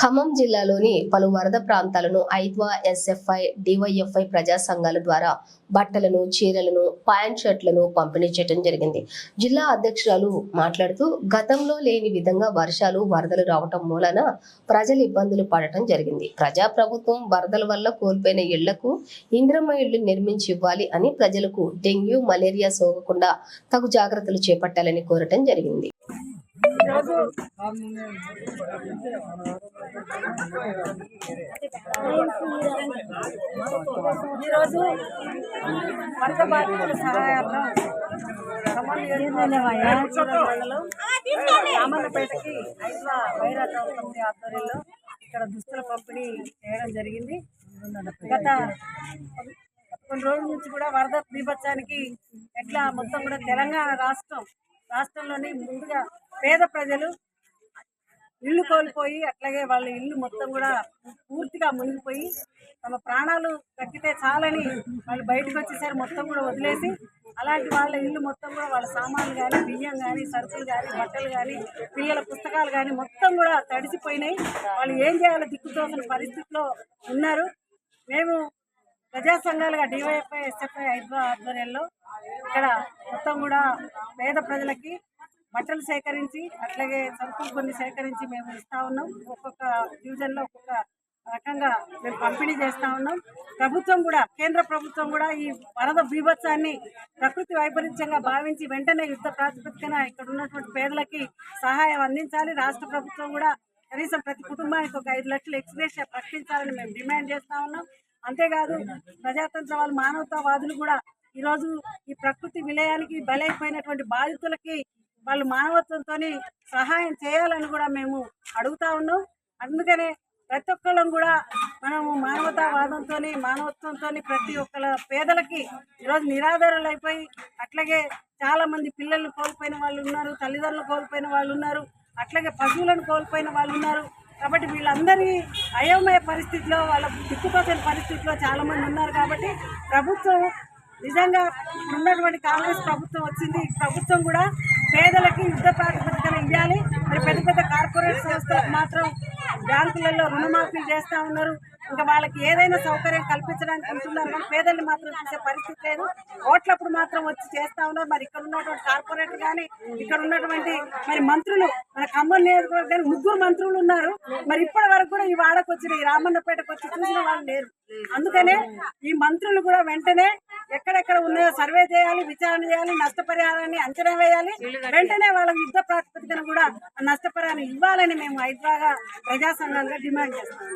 ఖమ్మం జిల్లాలోని పలు వరద ప్రాంతాలను ఐద్వా ఎస్ఎఫ్ఐ డివైఎఫ్ఐ ప్రజా సంఘాల ద్వారా బట్టలను చీరలను ప్యాంట్ షర్ట్లను పంపిణీ చేయడం జరిగింది. జిల్లా అధ్యక్షురాలు మాట్లాడుతూ గతంలో లేని విధంగా వర్షాలు వరదలు రావటం మూలన ప్రజలు ఇబ్బందులు పడటం జరిగింది. ప్రజా ప్రభుత్వం వరదల వల్ల కోల్పోయిన ఇళ్ళకు ఇంద్రమ్మ ఇళ్ళు నిర్మించి ఇవ్వాలి అని ప్రజలకు డెంగ్యూ మలేరియా సోకకుండా తగు జాగ్రత్తలు చేపట్టాలని కోరటం జరిగింది. ఈరోజు వరద బాధితుల సహాయార్థం రామన్నపేటకి ఐద్వా వైరాజ కమిటీ ఆధ్వర్యంలో ఇక్కడ దుస్తుల పంపిణీ చేయడం జరిగింది. గత కొన్ని రోజుల నుంచి కూడా వరద బీభత్సానికి ఎట్లా మొత్తం కూడా తెలంగాణ రాష్ట్రం రాష్ట్రంలోని ముందుగా పేద ప్రజలు ఇల్లు కోల్పోయి అట్లాగే వాళ్ళ ఇల్లు మొత్తం కూడా పూర్తిగా మునిగిపోయి తమ ప్రాణాలు కట్టితే చాలని వాళ్ళు బయటకు వచ్చేసారి మొత్తం కూడా వదిలేసి అలాంటి వాళ్ళ ఇల్లు మొత్తం కూడా వాళ్ళ సామాన్లు కానీ బియ్యం కానీ సరుకులు కానీ బట్టలు కానీ పిల్లల పుస్తకాలు కానీ మొత్తం కూడా తడిసిపోయినాయి. వాళ్ళు ఏం చేయాలో దిక్కుతోసిన పరిస్థితిలో ఉన్నారు. మేము ప్రజా సంఘాలుగా డివైఎఫ్ఐ ఎస్ఎఫ్ఐ హైదరాబాద్ ఆధ్వర్యంలో ఇక్కడ మొత్తం కూడా పేద ప్రజలకి బట్టలు సేకరించి అట్లాగే సరుకులు కొన్ని సేకరించి మేము ఇస్తా ఉన్నాం. ఒక్కొక్క డివిజన్లో ఒక్కొక్క రకంగా మేము పంపిణీ చేస్తూ ఉన్నాం. ప్రభుత్వం కూడా కేంద్ర ప్రభుత్వం కూడా ఈ వరద బీభత్సాన్ని ప్రకృతి వైపరీత్యంగా భావించి వెంటనే యుద్ధ ప్రాతిపదికన ఇక్కడ ఉన్నటువంటి పేదలకి సహాయం అందించాలి. రాష్ట్ర ప్రభుత్వం కూడా కనీసం ప్రతి కుటుంబానికి ఒక ఐదు లక్షలు ఎక్స్గ్రేషియా ప్రకటించాలని మేము డిమాండ్ చేస్తూ ఉన్నాం. అంతేకాదు ప్రజాతంత్రవాద మానవతావాదులు కూడా ఈరోజు ఈ ప్రకృతి విలయానికి బలైపోయినటువంటి బాధితులకి వాళ్ళు మానవత్వంతో సహాయం చేయాలని కూడా మేము అడుగుతా ఉన్నాం. అందుకనే ప్రతి ఒక్కళ్ళం కూడా మనము మానవతావాదంతో మానవత్వంతో ప్రతి ఒక్కళ్ళ పేదలకి ఈరోజు నిరాధారులు అయిపోయి అట్లాగే చాలా మంది పిల్లల్ని కోల్పోయిన వాళ్ళు ఉన్నారు తల్లిదండ్రులు కోల్పోయిన వాళ్ళు ఉన్నారు అట్లాగే పశువులను కోల్పోయిన వాళ్ళు ఉన్నారు. కాబట్టి వీళ్ళందరి అయోమయ పరిస్థితిలో వాళ్ళ దిక్కుతోచని పరిస్థితిలో చాలా మంది ఉన్నారు కాబట్టి ప్రభుత్వం నిజంగా ఉన్నటువంటి కాంగ్రెస్ ప్రభుత్వం వచ్చింది. ప్రభుత్వం కూడా పేదలకి యుద్ధ ప్రాతిపదికన ఇవ్వాలి. మరి పెద్ద పెద్ద కార్పొరేట్ సంస్థలకు మాత్రం బ్యాంకులలో రుణమాఫీ చేస్తూ ఉన్నారు. ఇంకా వాళ్ళకి ఏదైనా సౌకర్యం కల్పించడానికి ఉంటున్నారు కానీ పేదల్ని మాత్రం చూసే పరిస్థితి లేదు. ఓట్లప్పుడు మాత్రం వచ్చి చేస్తా ఉన్నారు. మరి ఇక్కడ ఉన్నటువంటి కార్పొరేట్ కానీ ఇక్కడ ఉన్నటువంటి మరి మంత్రులు మన ఖమ్మం నియోజకవర్గానికి ముగ్గురు మంత్రులు ఉన్నారు. మరి ఇప్పటి వరకు కూడా ఈ వాడకు వచ్చిన ఈ రామన్నపేటకు వచ్చి చూసిన వాళ్ళు లేరు. అందుకనే ఈ మంత్రులు కూడా వెంటనే ఎక్కడెక్కడ ఉన్నాయో సర్వే చేయాలి విచారణ చేయాలి నష్టపరిహారాన్ని అంచనా వేయాలి. వెంటనే వాళ్ళ యుద్ధ ప్రాతిపదికన కూడా నష్టపరిహారం ఇవ్వాలని మేము హైదరాబాద్ ప్రజా సంఘాలుగా డిమాండ్ చేస్తాము